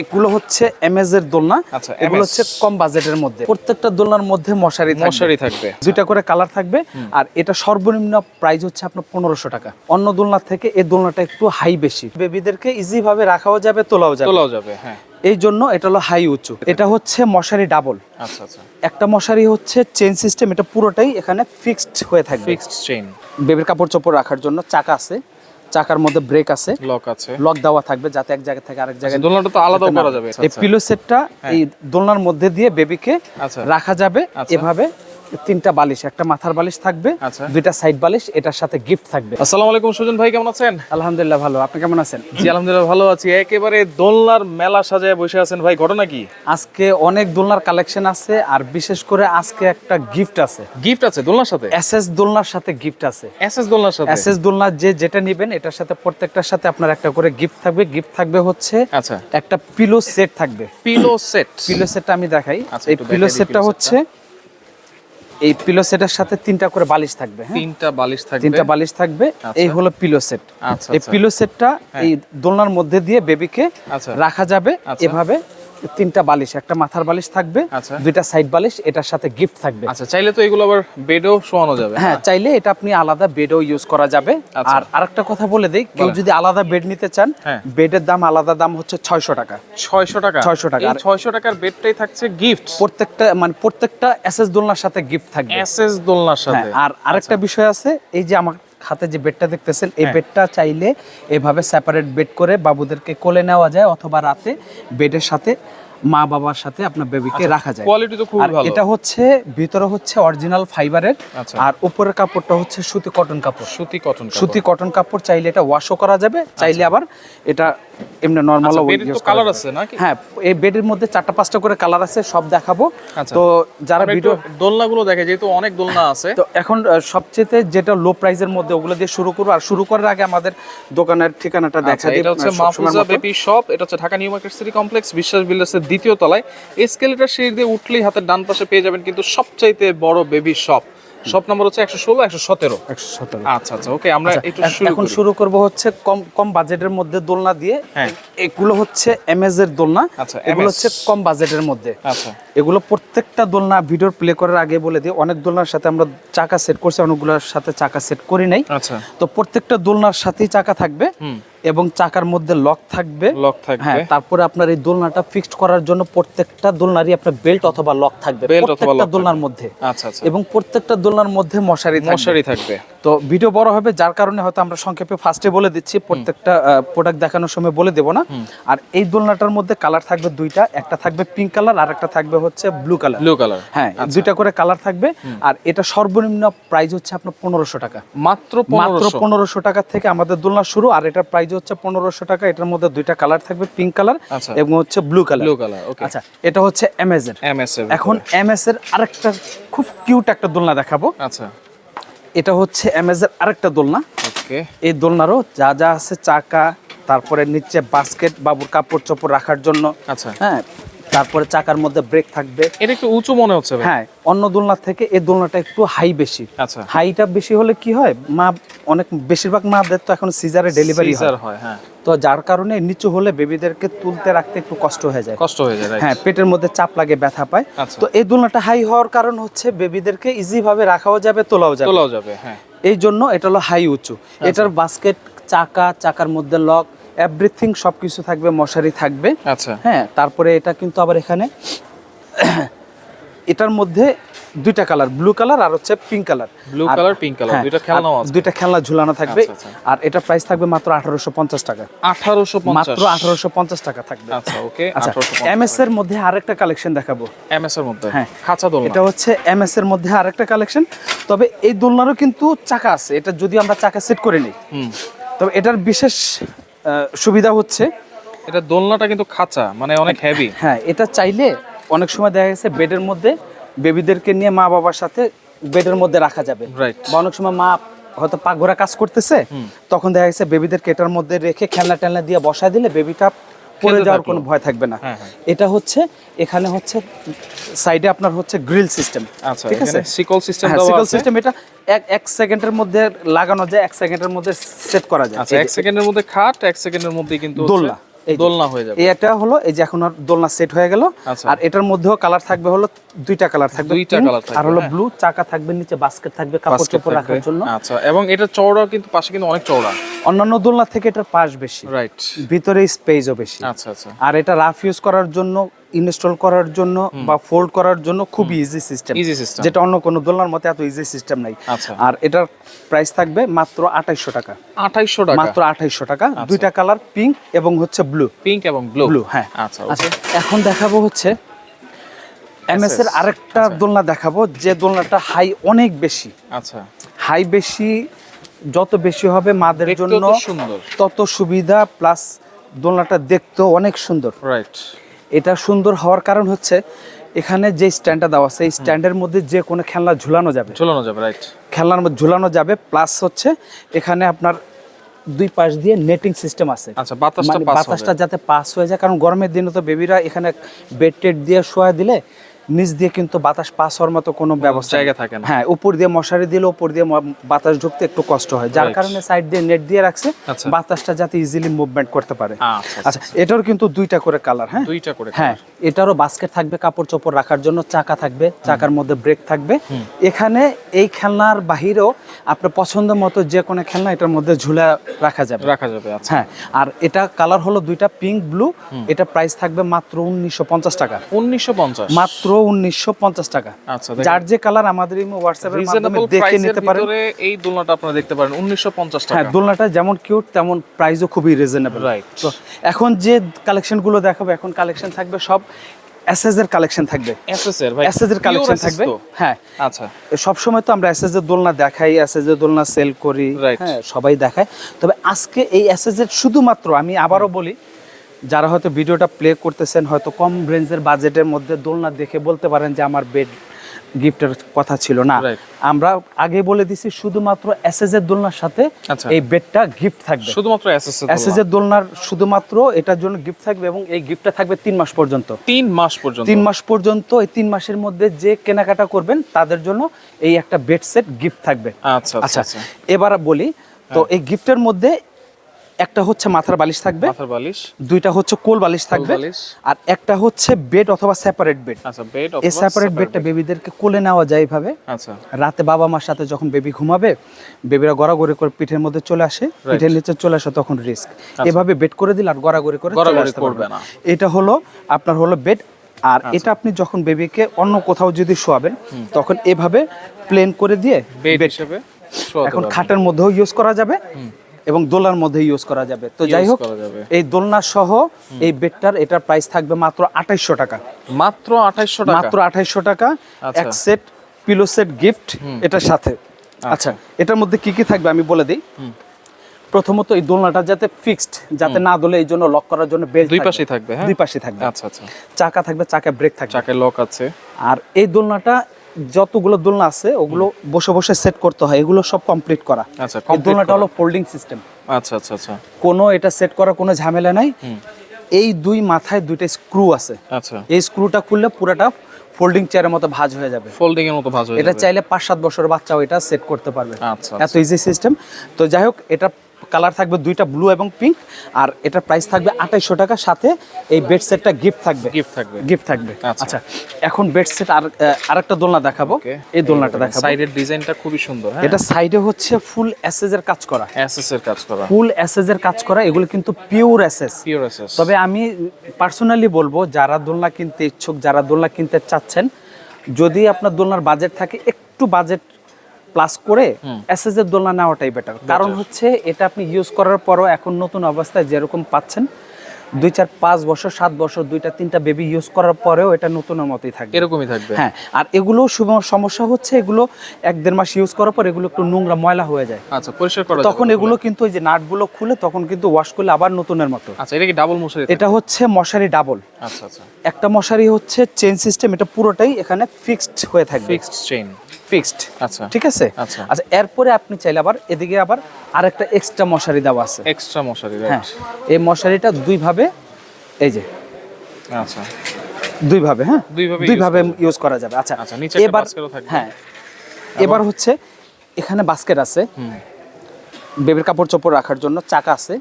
এগুলো হচ্ছে এমএজ এর দোলনা। আচ্ছা, এগুলো হচ্ছে কম বাজেটের মধ্যে। প্রত্যেকটা দোলনার মধ্যে মশারি মশারি থাকবে। দুইটা করে কালার থাকবে। আর এটা সর্বনিম্ন প্রাইস হচ্ছে আপনার পনেরোশো টাকা। অন্য দোলনার থেকে এই দোলনাটা একটু হাই বেশি। বেবিদেরকে ইজি ভাবে রাখাও যাবে তোলাও যাবে। তোলাও যাবে হ্যাঁ। এই জন্য এটা হলো হাই উঁচু। এটা হচ্ছে মশারি ডাবল। আচ্ছা আচ্ছা। একটা মশারি হচ্ছে চেন সিস্টেম এটা পুরোটাই এখানে ফিক্সড হয়ে থাকবে। ফিক্সড চেইন বেবির কাপড় চোপড় রাখার জন্য চাকা আছে। চাকার মধ্যে ব্রেক আছে। লক আছে। লক দেওয়া থাকবে যাতে এক জায়গা থেকে আরেক জায়গায় দোলনাটা তো আলাদা করা যাবে। এই পিলো সেটটা এই দোলনার মধ্যে দিয়ে বেবিকে আচ্ছা। রাখা যাবে আচ্ছা। এভাবে। তিনটা বালিশ একটা মাথার বালিশ থাকবে আচ্ছা। দুইটা সাইড বালিশ এটার সাথে গিফট থাকবে। আসসালামু আলাইকুম সুজন ভাই কেমন আছেন? আলহামদুলিল্লাহ ভালো। আপনি কেমন আছেন? জি আলহামদুলিল্লাহ ভালো আছি। একেবারে দোলনার মেলা সাজায় বসে আছেন ভাই ঘটনা কি? আজকে অনেক দোলনার কালেকশন আছে আর বিশেষ করে আজকে একটা গিফট আছে। গিফট আছে দোলনার সাথে? এসএস দোলনার সাথে গিফট আছে। এসএস দোলনার সাথে? এসএস দোলনা যে যেটা নেবেন এটার সাথে প্রত্যেকটার সাথে আপনার একটা করে গিফট থাকবে। গিফট থাকবে হচ্ছে আচ্ছা। একটা পিলো সেট থাকবে। পিলো সেট পিলো সেটটা আমি দেখাই। আচ্ছা, এই পিলো সেটটা হচ্ছে এই পিলো সেটের সাথে তিনটা করে বালিশ থাকবে হ্যাঁ? তিনটা বালিশ থাকবে। তিনটা বালিশ থাকবে। এই হলো পিলো সেট আচ্ছা এই আচ্ছা। পিলো সেটটা এই দোলনার মধ্যে দিয়ে বেবিকে আচ্ছা। রাখা যাবে আচ্ছা। এভাবে। তিনটা বালিশ একটা মাথার বালিশ থাকবে আচ্ছা। দুইটা সাইড বালিশ এটার সাথে গিফট থাকবে। আচ্ছা চাইলে তো এগুলো আবার বেডেও শোয়ানো যাবে। হ্যাঁ চাইলে এটা আপনি আলাদা বেডও ইউজ করা যাবে। আচ্ছা। আর আরেকটা কথা বলে দেই কেউ যদি আলাদা বেড নিতে চান হ্যাঁ। বেডের দাম আলাদা দাম হচ্ছে ছয়শো টাকা। ছয়শো টাকা? 600 টাকা। এই আর- ছয়শো টাকার বেডটাই থাকছে গিফট প্রত্যেকটা মানে প্রত্যেকটা এসএস দোলনার সাথে গিফট থাকবে। এসএস দোলনার সাথে? হ্যাঁ, আর আরেকটা বিষয় আছে এই যে আমার হাতে যে বেডটা দেখতেছেন এই হ্যাঁ। বেডটা চাইলে এভাবে সেপারেট বেড করে বাবুদেরকে কোলে নেওয়া যায় অথবা রাতে বেডের সাথে মা বাবার সাথে আপনার বেবিকে রাখা যায়। কোয়ালিটি তো খুব আর ভালো। এটা হচ্ছে ভিতরে হচ্ছে অরিজিনাল ফাইবারের আচ্ছা। আর উপরের কাপড়টা হচ্ছে সুতি কটন কাপড়। সুতি কটন সুতি কটন কাপড় চাইলে এটা ওয়াশও করা যাবে চাইলে আবার এটা এমনি নর্মাল কালার আছে নাকি? হ্যাঁ এই বেডের মধ্যে চারটা পাঁচটা করে কালার আছে সব দেখাবো। আচ্ছা। তো যারা ভিডিও দোলনাগুলো দেখে যেহেতু অনেক দোলনা আছে। তো এখন সবচেয়ে যেটা লো প্রাইসের মধ্যে ওগুলো দিয়ে শুরু করব আর শুরু করার আগে আমাদের দোকানের ঠিকানাটা দেখা আচ্ছা দিই এটা হচ্ছে মাহফুজা বেবি শপ এটা হচ্ছে Dhaka new market city complex Biswas বিল্ডার্সের দ্বিতীয় তলায়। এসকেলেটার সিঁড়ি দিয়ে উঠলেই হাতের ডান পাশে পেয়ে যাবেন কিন্তু সবচাইতে বড় বেবি শপ শপ নাম্বার হচ্ছে একশো ষোলো একশো সতেরো। 117 আচ্ছা আচ্ছা ওকে আমরা একটু এখন- শুরু করব হচ্ছে কম কম বাজেটের মধ্যে দোলনা দিয়ে। হ্যাঁ। এগুলো হচ্ছে এমএজ এর দোলনা। আচ্ছা, এগুলো হচ্ছে কম বাজেটের মধ্যে। আচ্ছা। এগুলো প্রত্যেকটা দোলনা ভিডিওর প্লে করার আগে বলে দিই অনেক দোলনার সাথে আমরা চাকা সেট করছি অনেকগুলোর সাথে চাকা সেট করি নাই। আচ্ছা। তো প্রত্যেকটা দোলনার সাথেই চাকা থাকবে। হুম। এবং চাকার মধ্যে লক থাকবে। লক থাকবে। হ্যাঁ তারপরে আপনার এই দোলনাটা ফিক্সড করার জন্য প্রত্যেকটা দোলনারই আপনার বেল্ট অথবা লক থাকবে। প্রত্যেকটা দোলনার মধ্যে। আচ্ছা আচ্ছা। এবং প্রত্যেকটা দোলনার মধ্যে মশারি থাকবে। মশারি থাকবে। তো ভিডিও বড় হবে যার কারণে হয়তো আমরা সংক্ষেপে ফার্স্টে বলে দিচ্ছি প্রত্যেকটা প্রোডাক্ট দেখানোর সময় বলে দেবো না। আর এই দোলনাটার মধ্যে কালার থাকবে দুইটা একটা থাকবে পিঙ্ক কালার আর একটা থাকবে হচ্ছে ব্লু কালার ব্লু কালার হ্যাঁ দুইটা করে কালার থাকবে। আর এটা সর্বনিম্ন প্রাইস হচ্ছে আপনার পনেরোশো টাকা। মাত্র মাত্র পনেরোশো। টাকা থেকে আমাদের দোলনা শুরু আর এটার প্রাইস হচ্ছে পনেরোশো টাকা। এটার মধ্যে দুইটা কালার থাকবে পিঙ্ক কালার আচ্ছা। এবং হচ্ছে ব্লু কালার ব্লু কালার আচ্ছা এটা হচ্ছে এর। এম এস এখন এমএস এর আরেকটা খুব কিউট একটা দোলনা দেখাবো। আচ্ছা। এটা হচ্ছে অ্যামেজের আরেকটা দোলনা। ওকে। এই দোলনারও যা যা আছে চাকা তারপরে নিচে বাস্কেট বাবুর কাপড় চোপড় রাখার জন্য। আচ্ছা। হ্যাঁ তারপরে চাকার মধ্যে ব্রেক থাকবে। এটা একটু উঁচু মনে হচ্ছে হ্যাঁ অন্য দোলনার থেকে এই দোলনাটা একটু হাই বেশি। আচ্ছা। হাইটা বেশি হলে কি হয়? মা অনেক বেশিরভাগ মাদের তো এখন সিজারে ডেলিভারি হয় হ্যাঁ। তো যার কারণে নিচু হলে বেবিদেরকে তুলতে রাখতে একটু কষ্ট হয়ে যায়। কষ্ট হয়ে যায় হ্যাঁ পেটের মধ্যে চাপ লাগে ব্যথা পায়। আচ্ছা। তো এই দোলনাটা হাই হওয়ার কারণ হচ্ছে বেবিদেরকে ইজি ভাবে রাখাও যাবে তোলাও যাবে। তোলাও যাবে হ্যাঁ। এই জন্য এটা হলো হাই উঁচু। এটার বাস্কেট চাকা চাকার মধ্যে লক এভরিথিং সবকিছু থাকবে মশারি থাকবে। আচ্ছা। হ্যাঁ তারপরে এটা কিন্তু আবার এখানে এটার মধ্যে দুইটা কালার ব্লু কালার আর হচ্ছে pink colour. Blue colour pink colour দুইটা খেলনাও আছে। দুইটা খেলনা ঝুলানো থাকবে। আচ্ছা, আচ্ছা। আর এটা প্রাইস থাকবে মাত্র আঠারোশো পঞ্চাশ টাকা। আঠারোশো পঞ্চাশ। মাত্র আঠারোশো পঞ্চাশ টাকা থাকবে। আচ্ছা ওকে আচ্ছা আঠারোশো এমএস এর মধ্যে আরেকটা কালেকশন দেখাবো। এম এস এর মধ্যে? হ্যাঁ। খাঁচা দোলনা। এটা হচ্ছে এমএস এর মধ্যে আরেকটা কালেকশন তবে এই দোলনারও কিন্তু চাকা আছে। এটা যদি আমরা চাকা সেট করে নিই। হুম। তবে এটার বিশেষ সুবিধা হচ্ছে এটা দোলনাটা কিন্তু খাঁচা মানে অনেক হেভি হ্যাঁ এটা চাইলে অনেক সময় দেখা গেছে বেডের মধ্যে বেবিদেরকে নিয়ে মা বাবার সাথে বেডের মধ্যে রাখা যাবে। বা অনেক সময় মা হয়তো পাকঘরে কাজ করতেছে তখন দেখা গেছে বেবিদেরকে এটার মধ্যে রেখে খেলনা টেলনা দিয়ে বসায় দিলে বেবিটা পড়ে যাওয়ার কোনো ভয় থাকবে না। হ্যাঁ, হ্যাঁ। এটা হচ্ছে এখানে হচ্ছে সাইডে আপনার হচ্ছে গ্রিল সিস্টেম। আচ্ছা ঠিক আছে? সিকল সিস্টেম হ্যাঁ সিকল সিস্টেম এটা এক এক সেকেন্ডের মধ্যে লাগানো যায় এক সেকেন্ডের মধ্যে সেট করা যায়। আচ্ছা এক সেকেন্ডের মধ্যে খাট এক সেকেন্ডের মধ্যে কিন্তু দোলনা। দোলনা হয়ে যাবে। এই হলো এই যে এখন আর দোলনা সেট হয়ে গেল। আচ্ছা। আর এটার মধ্যেও কালার থাকবে হলো দুইটা কালার থাকবে। দুইটা কালার থাকবে, আর হলো হ্যাঁ। ব্লু চাকা থাকবে নিচে বাস্কেট থাকবে কাপড় চোপড় রাখার জন্য। আচ্ছা এবং এটা কিন্তু পাশে কিন্তু অনেক চওড়া। অন্যান্য দোলনা থেকে এটার পাশ বেশি। রাইট ভিতরে স্পেসও বেশি। আচ্ছা আচ্ছা। আর এটা রাফ ইউজ করার জন্য ইনস্টল করার জন্য বা ফোল্ড করার জন্য খুব ইজি সিস্টেম ইজি সিস্টেম যেটা অন্য কোনো দোলনার মতো এত ইজি সিস্টেম নাই। আচ্ছা। আর এটার প্রাইস থাকবে মাত্র আঠাইশশো টাকা। আঠাইশশো টাকা? মাত্র আঠাইশশো টাকা। দুইটা কালার পিঙ্ক এবং হচ্ছে ব্লু পিঙ্ক এবং ব্লু ব্লু হ্যাঁ। আচ্ছা আচ্ছা এখন দেখাবো হচ্ছে এমএস এর আরেকটা দোলনা দেখাবো যে দোলনাটা হাই অনেক বেশি। আচ্ছা। হাই বেশি যত বেশি হবে মাদের জন্য সুন্দর। তত সুবিধা প্লাস দোলনাটা দেখতেও অনেক সুন্দর। রাইট এটা সুন্দর হওয়ার কারণ হচ্ছে এখানে যে স্ট্যান্ডটা দেওয়া আছে এই স্ট্যান্ডের মধ্যে যে কোনো খেলনা ঝুলানো যাবে। ঝুলানো যাবে রাইট খেলনার মধ্যে ঝুলানো যাবে প্লাস হচ্ছে এখানে আপনার দুই পাশ দিয়ে নেটিং সিস্টেম আছে। আচ্ছা বাতাসটা মানে বাতাসটা যাতে পাস হয়ে যায় কারণ গরমের দিনে তো বেবিরা এখানে বেড টেড দিয়ে শোয়া দিলে নিচ দিয়ে কিন্তু বাতাস পাস হওয়ার মতো কোনো ব্যবস্থা জায়গা থাকে না। হ্যাঁ উপর দিয়ে মশারি দিলে উপর দিয়ে বাতাস ঢুকতে একটু কষ্ট হয়। যার কারণে সাইড দিয়ে নেট দিয়ে রাখছে আচ্ছা। বাতাসটা যাতে ইজিলি মুভমেন্ট করতে পারে। আচ্ছা আচ্ছা এটার কিন্তু দুইটা করে কালার হ্যাঁ? দুইটা করে হ্যাঁ এটারও বাস্কেট থাকবে কাপড় চোপড় রাখার জন্য চাকা থাকবে চাকার মধ্যে ব্রেক থাকবে। এখানে এই খেলনার বাহিরেও আপনার পছন্দ মতো যে কোনো খেলনা এটার মধ্যে ঝুলা রাখা যাবে। রাখা যাবে আচ্ছা। হ্যাঁ আর এটা কালার হলো দুইটা পিঙ্ক ব্লু এটা প্রাইস থাকবে মাত্র উনিশশো পঞ্চাশ টাকা। উনিশশো পঞ্চাশ। মাত্র টাকা। আচ্ছা যার যে কালার আমাদের এই হোয়াটসঅ্যাপের মাধ্যমে দেখে নিতে পারেন। এই দোলনাটা আপনারা দেখতে পারেন উনিশশো পঞ্চাশ হ্যাঁ টাকা দোলনাটা যেমন কিউট তেমন প্রাইসও খুবই রিজনেবল Right. তো এখন যে কালেকশনগুলো দেখাবো এখন কালেকশন থাকবে সব এসএস এর কালেকশন থাকবে। এসএস এর ভাই এসএস এর কালেকশন থাকবে। হ্যাঁ। আচ্ছা। সব সময় তো আমরা এসএস এর দোলনা দেখাই এসএস এর দোলনা সেল করি. হ্যাঁ সবাই দেখায়। তবে আজকে এই এসএস এর শুধুমাত্র আমি আবারও বলি যারা হয়তো ভিডিওটা প্লে করতেছেন হয়তো কম রেঞ্জের বাজেটের মধ্যে দোলনা দেখে বলতে পারেন যে আমার বেড গিফটের কথা ছিল না। আমরা আগে বলে দিছি শুধুমাত্র এসএস এর দোলনার সাথে আচ্ছা। এই বেডটা গিফট থাকবে। শুধুমাত্র এর দোলনার শুধুমাত্র এটার জন্য গিফট থাকবে এবং এই গিফটটা থাকবে তিন মাস পর্যন্ত। তিন মাস পর্যন্ত। তিন মাস পর্যন্ত এই তিন মাসের মধ্যে যে কেনাকাটা করবেন তাদের জন্য এই একটা বেড সেট গিফট থাকবে। আচ্ছা আচ্ছা আচ্ছা এবার বলি তো এই গিফটের মধ্যে একটা হচ্ছে মাথার বালিশ থাকবে মাথার বালিশ। দুইটা হচ্ছে কোল বালিশ থাকবে আর একটা হচ্ছে বেড অথবা সেপারেট বেড আচ্ছা বেড এই সেপারেট বেডটা বেবিদেরকে কোলে নেওয়া যায় এইভাবে। আচ্ছা। রাতে বাবা মার সাথে যখন বেবি ঘুমাবে বেবিরা গড়াগড়ি করে পিঠের মধ্যে চলে আসে পিঠের নিচে চলে আসে তখন রিস্ক এভাবে বেড করে দিলে আর গড়াগড়ি করে চলে গড়াগড়ি আসতে করবে পারবে না। এটা হলো আপনার হলো বেড আর এটা আপনি যখন বেবিকে অন্য কোথাও যদি শোয়াবেন তখন এভাবে প্লেন করে দিয়ে বেড হিসেবে এখন খাটের মধ্যেও ইউজ করা যাবে। এবং দোলনার মধ্যে ইউজ করা যাবে। তো যাই হোক এই দোলনা সহ এই বেডটার এটার প্রাইস থাকবে মাত্র আঠাইশশো টাকা। মাত্র আঠাইশশো টাকা? মাত্র আঠাইশশো টাকা। আচ্ছা। এক সেট পিলো সেট গিফট এটার সাথে। আচ্ছা। এটার মধ্যে কি কি থাকবে আমি বলে দিই? প্রথমত এই দোলনাটা যাতে ফিক্সড যাতে না দোলে এই জন্য লক করার জন্য বেল্ট দুই পাশেই থাকবে হ্যাঁ? দুই পাশে থাকবে। আচ্ছা আচ্ছা। চাকা থাকবে চাকা ব্রেক থাকবে। চাকায় লক আছে। আর এই দোলনাটা যতগুলো দোলনা আছে ওগুলো বসে বসে সেট করতে হয়। এগুলো সব কমপ্লিট করা। আচ্ছা দোলনাটা। হলো ফোল্ডিং সিস্টেম আচ্ছা আচ্ছা আচ্ছা। কোনো এটা সেট করার কোনো ঝামেলা নাই। এই দুই মাথায় দুইটা স্ক্রু আছে। আচ্ছা। এই স্ক্রুটা খুললে পুরোটা ফোল্ডিং চেয়ারের মতো ভাঁজ হয়ে যাবে। ফোল্ডিং এর মতো ভাঁজ হয়ে এটা চাইলে পাঁচ সাত বছর বাচ্চাও এটা সেট করতে পারবে। আচ্ছা এত ইজি সিস্টেম তো যাই হোক এটা কালার থাকবে দুইটা ব্লু এবং পিঙ্ক আর এটার প্রাইস থাকবে আঠাইশশো টাকা। সাথে এই বেড সেটটা গিফট থাকবে। গিফট থাকবে। গিফট থাকবে। আচ্ছা। আচ্ছা এখন বেড সেট আর আরেকটা দোলনা দেখাবো। এই দোলনাটা দেখাবো। সাইডের ডিজাইনটা খুবই সুন্দর হ্যাঁ। এটা সাইডে হচ্ছে ফুল এসএস এর কাজ করা। এসএস এর কাজ করা। ফুল এসএস এর কাজ করা এগুলো কিন্তু পিওর এসএস পিওর এসএস তবে আমি পার্সোনালি বলব যারা দোলনা কিনতে ইচ্ছুক যারা দোলনা কিনতে চাচ্ছেন যদি আপনার দোলনার বাজেট থাকে একটু বাজেট প্লাস করে এসএস এর দোলনা নেওয়াটাই বেটার কারণ হচ্ছে এটা আপনি ইউজ করার পরও এখন নতুন অবস্থায় যেরকম পাচ্ছেন দুই চার পাঁচ বছর সাত বছর দুইটা তিনটা বেবি ইউজ করার পরেও এটা নতুনের মতোই থাকবে। এরকমই থাকবে। হ্যাঁ আর এগুলো সমস্যা হচ্ছে এগুলো এক দেড় মাস ইউজ করার পর এগুলো একটু নোংরা ময়লা হয়ে যায়। আচ্ছা পরিষ্কার করা তখন এগুলো কিন্তু ওই যে নাটগুলো খুলে তখন কিন্তু ওয়াশ করলে আবার নতুনের মতো। আচ্ছা এটা কি ডাবল মশারি? এটা হচ্ছে মশারি ডাবল আচ্ছা আচ্ছা। একটা মশারি হচ্ছে চেন সিস্টেম এটা পুরোটাই এখানে ফিক্সড হয়ে থাকবে। Fixed chain fixed. আচ্ছা। ঠিক আছে? আচ্ছা। আচ্ছা এরপরে আপনি চাইলে আবার এদিকে আবার আরেকটা এক্সট্রা মশারি দেওয়া আছে। এক্সট্রা মশারি হ্যাঁ এই মশারিটা দুই ভাবে এই যে। আচ্ছা। দুই ভাবে হ্যাঁ? দুই ভাবে দুই ভাবে ইউজ করা যাবে। আচ্ছা আচ্ছা, নিচে এবার হ্যাঁ এবার হচ্ছে এখানে বাস্কেট আছে। বেবির কাপড় চোপড় রাখার জন্য চাকা আছে।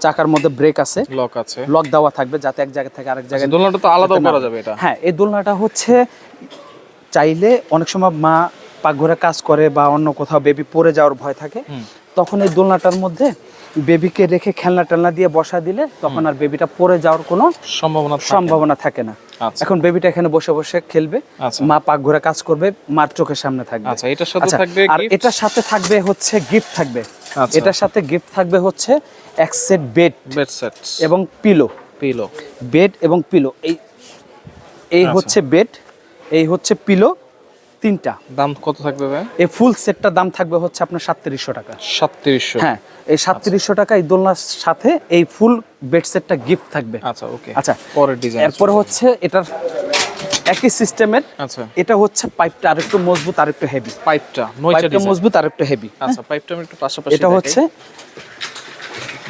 চাকার মধ্যে ব্রেক আছে। লক আছে। লক দেওয়া থাকবে যাতে এক জায়গা থেকে আরেক জায়গায় দোলনাটা তো না- করা যাবে এটা। হ্যাঁ এই দোলনাটা হচ্ছে চাইলে অনেক সময় মা পাকঘরে কাজ করে বা অন্য কোথাও বেবি পড়ে যাওয়ার ভয় থাকে তখন এই দোলনাটার মধ্যে বেবিকে রেখে খেলনা টেলনা দিয়ে বসা দিলে তখন আর বেবিটা পড়ে যাওয়ার কোনো সম্ভাবনা সম্ভাবনা থাকে না। আচ্ছা। এখন বেবিটা এখানে বসে বসে খেলবে আচ্ছা। মা পাকঘরে কাজ করবে মার চোখের সামনে থাকবে। আচ্ছা এটার সাথে থাকবে আর? এটার সাথে থাকবে হচ্ছে গিফট থাকবে। এটার সাথে গিফট থাকবে হচ্ছে এক সেট বেড বেড সেট এবং পিলো পিলো বেড এবং পিলো এই এই। হচ্ছে বেড এই হচ্ছে পিলো তিনটা। দাম কত থাকবে ভাই? এই ফুল সেটটার দাম থাকবে হচ্ছে আপনার সাতত্রিশশো টাকা। সাতত্রিশশো। হ্যাঁ এই সাতত্রিশশো টাকা এই দোলনার সাথে এই ফুল বেড সেটটা গিফট থাকবে। আচ্ছা ওকে। আচ্ছা পরের ডিজাইন এরপরে হচ্ছে এটার একই সিস্টেমের আচ্ছা। এটা হচ্ছে পাইপটা আরেকটু মজবুত আরেকটু হেভি পাইপটা নয়টা মজবুত আরেকটু হেভি আচ্ছা পাইপটা আমি একটু পাশাপাশি এটা হচ্ছে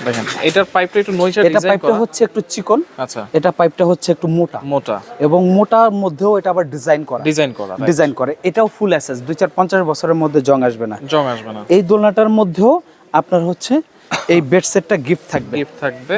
দেখেন এটার পাইপটা একটু নয়টা এটা পাইপটা হচ্ছে একটু চিকন আচ্ছা। এটা পাইপটা হচ্ছে একটু মোটা। মোটা। এবং মোটার মধ্যেও এটা আবার ডিজাইন করা। ডিজাইন করা ডিজাইন করে। এটাও ফুল অ্যাসেস দুই চার পঞ্চাশ বছরের মধ্যে জং আসবে না। জং আসবে না। এই দোলনাটার মধ্যেও আপনার হচ্ছে এই বেড সেটটা গিফট থাকবে। গিফট থাকবে।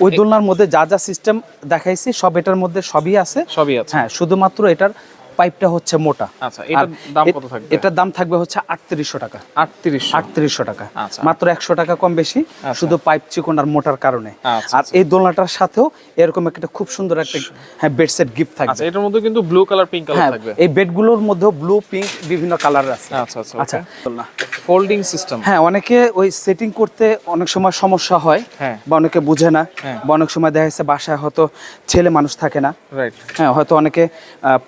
ওই দোলনার মধ্যে যা যা সিস্টেম দেখাইছি সব এটার মধ্যে সবই আছে। সবই আছে। হ্যাঁ শুধুমাত্র এটার পাইপটা হচ্ছে মোটা। আচ্ছা এটার দাম কত থাকবে? এটার দাম থাকবে হচ্ছে আটত্রিশশো টাকা। আটত্রিশ আটত্রিশশো টাকা। আচ্ছা। মাত্র একশো টাকা কম বেশি শুধু পাইপ চিকন আর মোটার কারণে। আচ্ছা, আর এই দোলনাটার সাথেও এরকম একটা খুব সুন্দর একটা হ্যাঁ বেড সেট গিফট থাকবে। আচ্ছা এটার মধ্যে কিন্তু ব্লু কালার পিঙ্ক কালার থাকবে। এই বেডগুলোর মধ্যেও ব্লু পিঙ্ক বিভিন্ন কালার আছে। আচ্ছা আচ্ছা আচ্ছা। আচ্ছা ফোল্ডিং সিস্টেম হ্যাঁ অনেকে ওই সেটিং করতে অনেক সময় সমস্যা হয় হ্যাঁ। বা অনেকে বুঝে না হ্যাঁ। বা অনেক সময় দেখা যাচ্ছে বাসায় হয়তো ছেলে মানুষ থাকে না। রাইট হ্যাঁ হয়তো অনেকে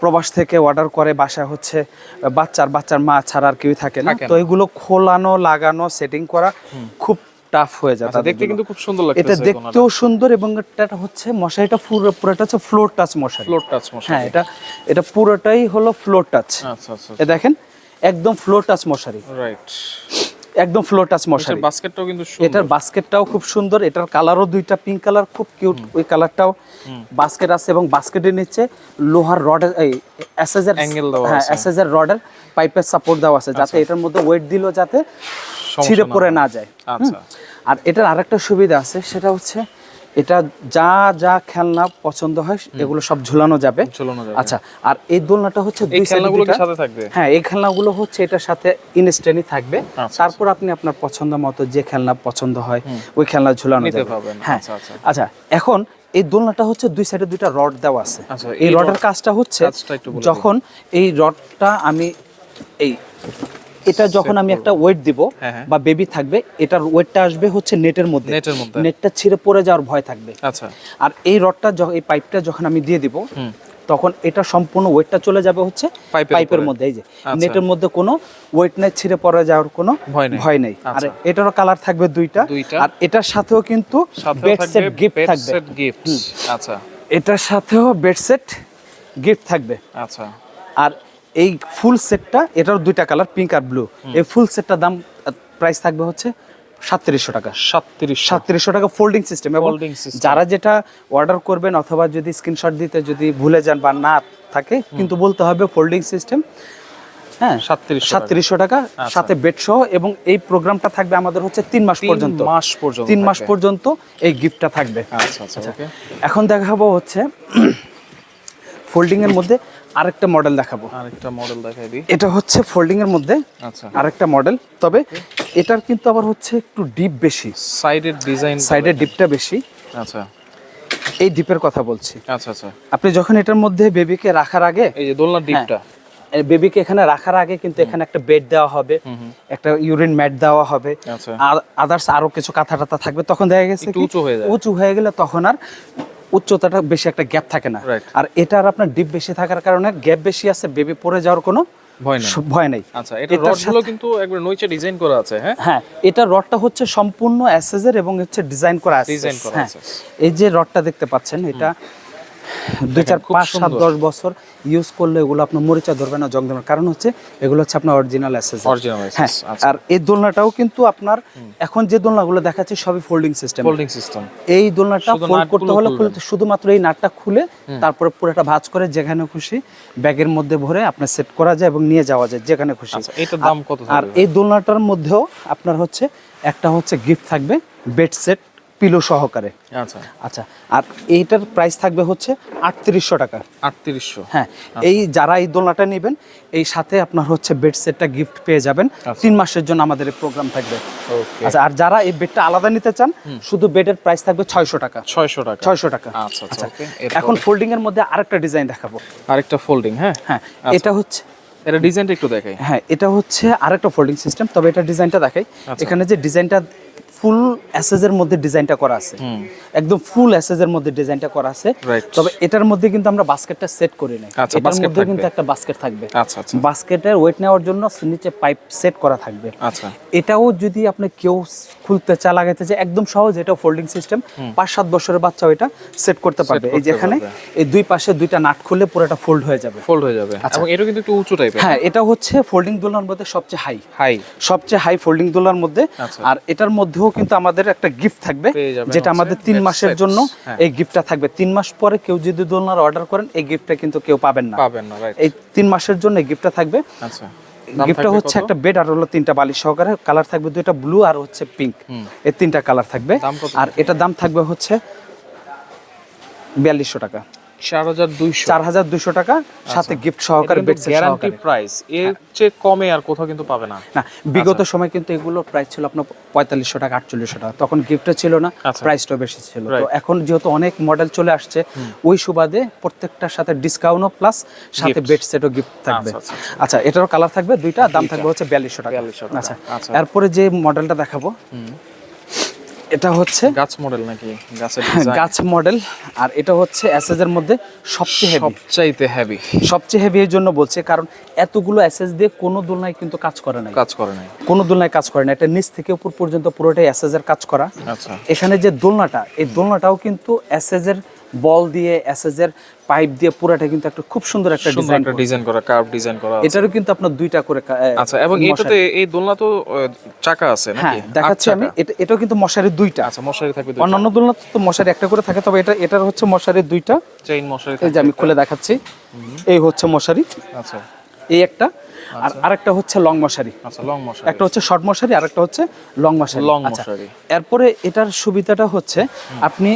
প্রবাস থেকে অর্ডার করে বাসায় হচ্ছে বাচ্চার বাচ্চার মা ছাড়া আর কেউ থাকে না। তো এগুলো খোলানো লাগানো সেটিং করা খুব টাফ হয়ে যায় আচ্ছা দেখতে কিন্তু খুব সুন্দর এটা দেখতেও সুন্দর এবং এটা হচ্ছে মশারিটা পুরো পুরোটা হচ্ছে ফ্লোর টাচ মশারি। ফ্লোর টাচ মশারি। হ্যাঁ এটা এটা পুরোটাই হলো ফ্লোর টাচ আচ্ছা আচ্ছা এ দেখেন একদম ফ্লোর টাচ মশারি। রাইট একদম ফ্লোর টাচ মশারি। বাস্কেটটাও কিন্তু সুন্দর। এটার বাস্কেটটাও খুব সুন্দর এটার কালারও দুইটা পিঙ্ক কালার খুব কিউট ওই কালারটাও বাস্কেট আছে এবং বাস্কেটের নিচে লোহার রডের এই এসএসআর অ্যাঙ্গেল দেওয়া হ্যাঁ আছে। আচ্ছা। এসএসের রডের পাইপের সাপোর্ট দেওয়া আছে যাতে এটার মধ্যে ওয়েট দিলেও যাতে ছিঁড়ে পড়ে না যায়। আচ্ছা। আর এটার আরেকটা সুবিধা আছে সেটা হচ্ছে এটা যা যা খেলনা পছন্দ হয় এগুলো সব ঝুলানো যাবে। আচ্ছা আর এই দোলনাটা হচ্ছে দুই খেলনাগুলো সাথে থাকবে? হ্যাঁ এই খেলনাগুলো হচ্ছে এটার সাথে ইনস্টেনই থাকবে। আচ্ছা, তারপর আপনি আপনার পছন্দ মতো যে খেলনা পছন্দ হয় ওই খেলনা ঝুলানো যাবে। হ্যাঁ। আচ্ছা, আচ্ছা। আচ্ছা এখন এই দোলনাটা হচ্ছে দুই সাইডে দুইটা রড দেওয়া আছে। আচ্ছা, এই রডের কাজটা হচ্ছে। যখন এই রডটা আমি এই এটা যখন আমি একটা ওয়েট দিব হ্যাঁ, হ্যাঁ। বা বেবি থাকবে এটার ওয়েটটা আসবে হচ্ছে নেটের মধ্যে নেটের মধ্যে। নেটটা ছিঁড়ে পড়ে যাওয়ার ভয় থাকবে আচ্ছা আর এই রডটা এই পাইপটা যখন আমি দিয়ে দিব তখন এটা সম্পূর্ণ ওয়েটটা চলে যাবে হচ্ছে পাইপের। মধ্যে এই যে আচ্ছা। নেটের মধ্যে কোনো ওয়েট নেই ছিঁড়ে পড়ে যাওয়ার কোনো ভয় নেই। আর আচ্ছা। এটারও কালার থাকবে দুইটা। আর এটার সাথেও কিন্তু সাথে বেড সেট গিফট থাকবে আচ্ছা এটার সাথেও বেডসেট গিফট থাকবে আচ্ছা আর এই ফুল সেটটা এটার দুইটা কালার পিঙ্ক আর ব্লু এই ফুল সেটটার দাম প্রাইস থাকবে হচ্ছে সাতত্রিশশো টাকা। সাতত্রিশ সাতত্রিশশো টাকা ফোল্ডিং সিস্টেম এবং যারা যেটা অর্ডার করবেন অথবা যদি স্ক্রিনশট দিতে যদি ভুলে যান বা না থাকে কিন্তু বলতে হবে ফোল্ডিং সিস্টেম হ্যাঁ 3700 টাকা। সাতত্রিশশো টাকা সাথে বেড সহ এবং এই প্রোগ্রামটা থাকবে আমাদের হচ্ছে তিন মাস পর্যন্ত। মাস পর্যন্ত তিন মাস পর্যন্ত এই গিফটটা থাকবে। আচ্ছা আচ্ছা ওকে এখন দেখাবো হচ্ছে ফোল্ডিং এর মধ্যে আরেকটা মডেল দেখাবো। আরেকটা মডেল দেখাই দিই। এটা হচ্ছে ফোল্ডিং এর মধ্যে আচ্ছা। আরেকটা মডেল তবে এটার কিন্তু আবার হচ্ছে একটু ডিপ বেশি। সাইডের ডিজাইন সাইডের ডিপটা বেশি। আচ্ছা। এই ডিপের কথা বলছি। আচ্ছা আচ্ছা। আপনি যখন এটার মধ্যে বেবিকে রাখার আগে এই যে দোলনার ডিপটা বেবিকে এখানে রাখার আগে কিন্তু এখানে একটা বেড দেওয়া হবে একটা ইউরিন ম্যাট দেওয়া হবে। আচ্ছা। আর আদার্স আরও কিছু কাঁথা টাথা থাকবে তখন দেখা গেছে উঁচু হয়ে। উঁচু হয়ে গেলে তখন আর উচ্চতাটা বেশি একটা গ্যাপ থাকে না. আর এটার আপনার ডিপ বেশি থাকার কারণে গ্যাপ বেশি আছে বেবি পড়ে যাওয়ার কোনো ভয় নেই। ভয় নেই। আচ্ছা এটা রড রডগুলো কিন্তু একবার নইচে ডিজাইন করা আছে হ্যাঁ? হ্যাঁ এটা রডটা হচ্ছে সম্পূর্ণ অ্যাসেজের এবং হচ্ছে ডিজাইন করা আছে ডিজাইন করা হ্যাঁ আছে। এই যে রডটা দেখতে পাচ্ছেন এটা দুই চার পাঁচ সাত দশ বছর ইউজ করলে এগুলো আপনার মরিচা ধরবে না জং ধরবে কারণ হচ্ছে এগুলো হচ্ছে আপনার অরিজিনাল access, হ্যাঁ আচ্ছা। আর এই দোলনাটাও কিন্তু আপনার এখন যে দোলনাগুলো দেখাচ্ছে সবই ফোল্ডিং সিস্টেম ফোল্ডিং সিস্টেম এই দোলনাটা ফোল্ড করতে হলে খুলতে- শুধুমাত্র এই নাটটা খুলে তারপরে পুরোটা ভাঁজ করে যেখানে খুশি ব্যাগের মধ্যে ভরে আপনার সেট করা যায় এবং নিয়ে যাওয়া যায় যেখানে খুশি। আচ্ছা এটার দাম কত আর এই দোলনাটার মধ্যেও আপনার হচ্ছে একটা হচ্ছে গিফট থাকবে বেড সেট পিলো সহকারে। আচ্ছা। আচ্ছা আর এইটার প্রাইস থাকবে হচ্ছে আটত্রিশশো টাকা। আটত্রিশশো। হ্যাঁ এই যারা এই দোলনাটা নেবেন এই সাথে আপনার হচ্ছে বেড সেটটা গিফট পেয়ে যাবেন। তিন মাসের জন্য আমাদের এই প্রোগ্রাম থাকবে। আচ্ছা আর যারা এই বেডটা আলাদা নিতে চান শুধু বেডের প্রাইস থাকবে ছয়শো টাকা। ছয়শো টাকা। ছয়শো টাকা। আচ্ছা আচ্ছা আচ্ছা এখন ফোল্ডিং এর মধ্যে আরেকটা ডিজাইন দেখাবো। আরেকটা ফোল্ডিং হ্যাঁ? হ্যাঁ আচ্ছা। এটা হচ্ছে এটা ডিজাইনটা একটু দেখাই। হ্যাঁ এটা হচ্ছে আরেকটা ফোল্ডিং সিস্টেম তবে এটা ডিজাইনটা দেখাই। আচ্ছা। এখানে যে ডিজাইনটা ফুল অ্যাসেজের মধ্যে ডিজাইনটা করা আছে। একদম ফুল অ্যাসেজের মধ্যে ডিজাইনটা করা আছে। তবে এটার মধ্যে কিন্তু আমরা বাস্কেটটা সেট করি নাই। আচ্ছা, এটার মধ্যে কিন্তু একটা বাস্কেট থাকবে। আচ্ছা আচ্ছা। বাস্কেটের ওয়েট নেওয়ার জন্য নিচে পাইপ সেট করা থাকবে। আচ্ছা। এটাও যদি আপনি কেউ খুলতে চা লাগাইতে চায় একদম সহজ এটা ফোল্ডিং সিস্টেম পাঁচ সাত বছরের বাচ্চা এটা সেট করতে পারবে। এই করতে যে এখানে এই দুই পাশে দুইটা নাট খুললে পুরোটা ফোল্ড হয়ে যাবে। ফোল্ড হয়ে যাবে। এবং এটা কিন্তু একটু উঁচু টাইপের হ্যাঁ এটা হচ্ছে ফোল্ডিং দোলনার মধ্যে সবচেয়ে হাই হাই সবচেয়ে হাই ফোল্ডিং দোলনার মধ্যে। আচ্ছা। আর এটার মধ্যেও কিন্তু আমাদের একটা গিফট থাকবে যেটা আমাদের তিন মাসের জন্য হ্যাঁ। এই গিফটটা থাকবে। তিন মাস পরে কেউ যদি দোলনার অর্ডার করেন এই গিফটটা কিন্তু কেউ পাবেন না। পাবেন না এই তিন মাসের জন্য এই গিফটটা থাকবে। আচ্ছা। গিফটটা হচ্ছে একটা বেড আর হলো তিনটা বালিশ সহকারে। কালার থাকবে দুইটা ব্লু আর হচ্ছে পিঙ্ক। এই তিনটা কালার থাকবে। আর এটার দাম থাকবে হচ্ছে বিয়াল্লিশশো টাকা। চার হাজার দুইশো। চার হাজার দুশো টাকা সাথে গিফট সহকারে গ্যারান্টি প্রাইস এর চেয়ে কমে আর কোথাও কিন্তু পাবে না। না বিগত আচ্ছা। সময় কিন্তু এগুলোর প্রাইস ছিল আপনার পঁয়তাল্লিশশো টাকা আটচল্লিশশো টাকা। তখন গিফটও ছিল না আচ্ছা। প্রাইসটাও বেশি ছিল। তো এখন যেহেতু অনেক মডেল চলে আসছে ওই সুবাদে প্রত্যেকটার সাথে ডিসকাউন্টও প্লাস সাথে। বেড সেটও গিফট থাকবে। আচ্ছা, আচ্ছা। এটারও কালার থাকবে দুইটা দাম। থাকবে হচ্ছে বিয়াল্লিশশো টাকা। 4200 টাকা। আচ্ছা আচ্ছা। এরপরে যে মডেলটা দেখাবো এটা হচ্ছে গাছ মডেল নাকি? গাছের design? গাছ মডেল। আর এটা হচ্ছে অ্যাসেজের এর মধ্যে সবচেয়ে হেভি সবচাইতে হেভি সবচেয়ে হেভি এর জন্য বলছে কারণ এতগুলো অ্যাসেজ দিয়ে কোনো দোলনায় কিন্তু কাজ করে না কাজ করে না কোনো দোলনায় কাজ করে না এটা নিচ থেকে উপর পর্যন্ত পুরোটাই অ্যাসেজের এর কাজ করা। আচ্ছা। এখানে যে দোলনাটা এই দোলনাটাও কিন্তু অ্যাসেজের এর বল দিয়ে এসএস এর পাইপ দিয়ে পুরোটা কিন্তু একটা খুব সুন্দর একটা ডিজাইন একটা ডিজাইন করা কার্ভ ডিজাইন করা। এটারও কিন্তু আপনার দুইটা করে আচ্ছা এবং এটাতে এই দোলনা তো চাকা আছে হ্যাঁ নাকি দেখাচ্ছি আমি। চাকা। এটা এটাও কিন্তু মশারি দুইটা। আচ্ছা মশারি থাকবে দুইটা। অন্যান্য দোলনা তো মশারি একটা করে থাকে তবে এটা এটার হচ্ছে মশারি দুইটা। চেইন মশারি এই যে আমি খুলে দেখাচ্ছি। এই হচ্ছে মশারি। আচ্ছা। এই একটা। আর আরেকটা হচ্ছে লং মশারি। আচ্ছা লং মশারি। একটা হচ্ছে শর্ট মশারি আরেকটা হচ্ছে লং মশারি। লং আচ্ছা, মশারি। এরপরে এটার সুবিধাটা হচ্ছে আপনি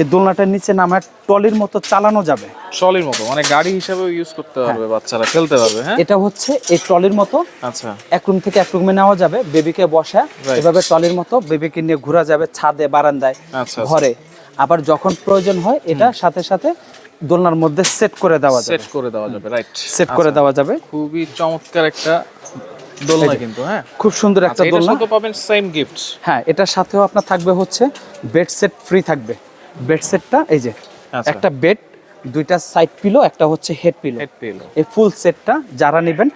এই দোলনাটার নিচে নামায় টলির মতো চালানো যাবে। ট্রলির মতো মানে গাড়ি হিসেবে ইউজ করতে পারবে বাচ্চারা খেলতে পারবে হ্যাঁ? এটা হচ্ছে এই টলির মতো। আচ্ছা। এক রুম থেকে এক রুমে নেওয়া যাবে বেবিকে বসা. এভাবে টলির মতো বেবিকে নিয়ে ঘোরা যাবে ছাদে বারান্দায় আচ্ছা ঘরে। আবার যখন প্রয়োজন হয় এটা সাথে সাথে দোলনার মধ্যে সেট করে দেওয়া যাবে। সেট করে দেওয়া যাবে রাইট সেট করে দেওয়া যাবে। খুবই চমৎকার একটা দোলনা কিন্তু হ্যাঁ? খুব সুন্দর একটা আচ্ছা দোলনা। সাথে পাবেন সেম গিফট হ্যাঁ এটার সাথেও আপনার থাকবে হচ্ছে বেড সেট ফ্রি থাকবে। বেড সেটটা এই যে আচ্ছা। একটা বেড দুইটা সাইড পিলো একটা হচ্ছে হেড পিলো এই ফুল সেটটা যারা নেবেন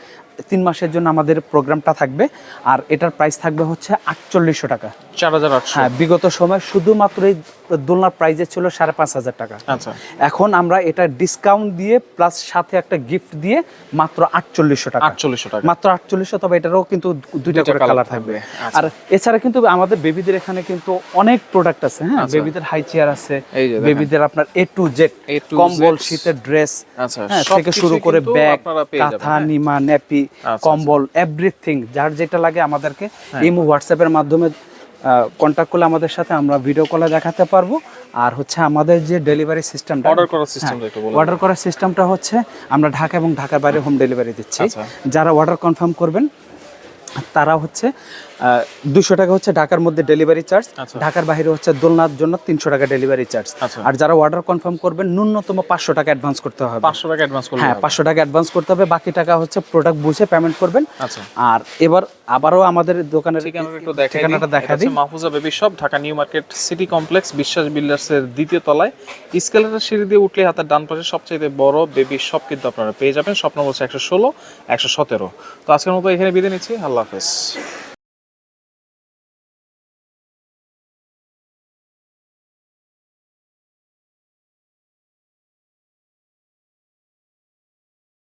তিন মাসের জন্য আমাদের প্রোগ্রামটা থাকবে আর এটার প্রাইস থাকবে হচ্ছে আটচল্লিশশো টাকা। হ্যাঁ বিগত সময় শুধুমাত্র এই দোলনার প্রাইজে ছিল সাড়ে পাঁচ হাজার টাকা আচ্ছা এখন আমরা এটা ডিসকাউন্ট দিয়ে প্লাস সাথে একটা গিফট দিয়ে মাত্র আটচল্লিশশো টাকা আটচল্লিশশো টাকা মাত্র আটচল্লিশশো তবে এটারও কিন্তু দুইটা করে কালার থাকবে। আচ্ছা। আর এছাড়া কিন্তু আমাদের বেবিদের এখানে কিন্তু অনেক প্রোডাক্ট আছে হ্যাঁ। বেবিদের হাই চেয়ার আছে। বেবিদের আপনার এ টু জেড কম্বল শীতের ড্রেস আচ্ছা হ্যাঁ থেকে শুরু করে ব্যাগ কাঁথা হ্যাঁ? নিমা নেপি আচ্ছা, কম্বল এভরিথিং যার যেটা লাগে আমাদেরকে হ্যাঁ। ইমো হোয়াটসঅ্যাপের মাধ্যমে কন্ট্যাক্ট করলে আমাদের সাথে আমরা ভিডিও কলে দেখাতে পারব। আর হচ্ছে আমাদের যে ডেলিভারি সিস্টেমটা অর্ডার করার সিস্টেমটা অর্ডার করার সিস্টেমটা হচ্ছে আমরা ঢাকা এবং ঢাকার বাইরে হোম ডেলিভারি দিচ্ছি। আচ্ছা। যারা অর্ডার কনফার্ম করবেন তারা হচ্ছে দুশো টাকা হচ্ছে ঢাকার মধ্যে ডেলিভারি চার্জ আচ্ছা। ঢাকার বাইরে হচ্ছে দোলনার জন্য তিনশো টাকা ডেলিভারি চার্জ আচ্ছা। আর যারা অর্ডার কনফার্ম করবেন ন্যূনতম পাঁচশো টাকা অ্যাডভান্স করতে হবে। পাঁচশো টাকা অ্যাডভান্স হ্যাঁ। পাঁচশো টাকা অ্যাডভান্স করতে হবে বাকি টাকা হচ্ছে প্রোডাক্ট বুঝে পেমেন্ট করবেন। আচ্ছা। আর এবার আবারও আমাদের দোকানের ঠিকানাটা দেখা দিই। Mahfuza baby shop Dhaka new market city complex Biswas builders এর দ্বিতীয় তলায়। স্কেলেটার সিঁড়ি দিয়ে উঠলে হাতের ডান পাশে সবচেয়ে বড় বেবি শপ কিন্তু আপনারা পেয়ে যাবেন। স্বপ্ন বলছে একশো ষোলো একশো সতেরো। তো আজকের মতো এখানে বিদায় নিচ্ছি। আল্লাহ হাফেজ।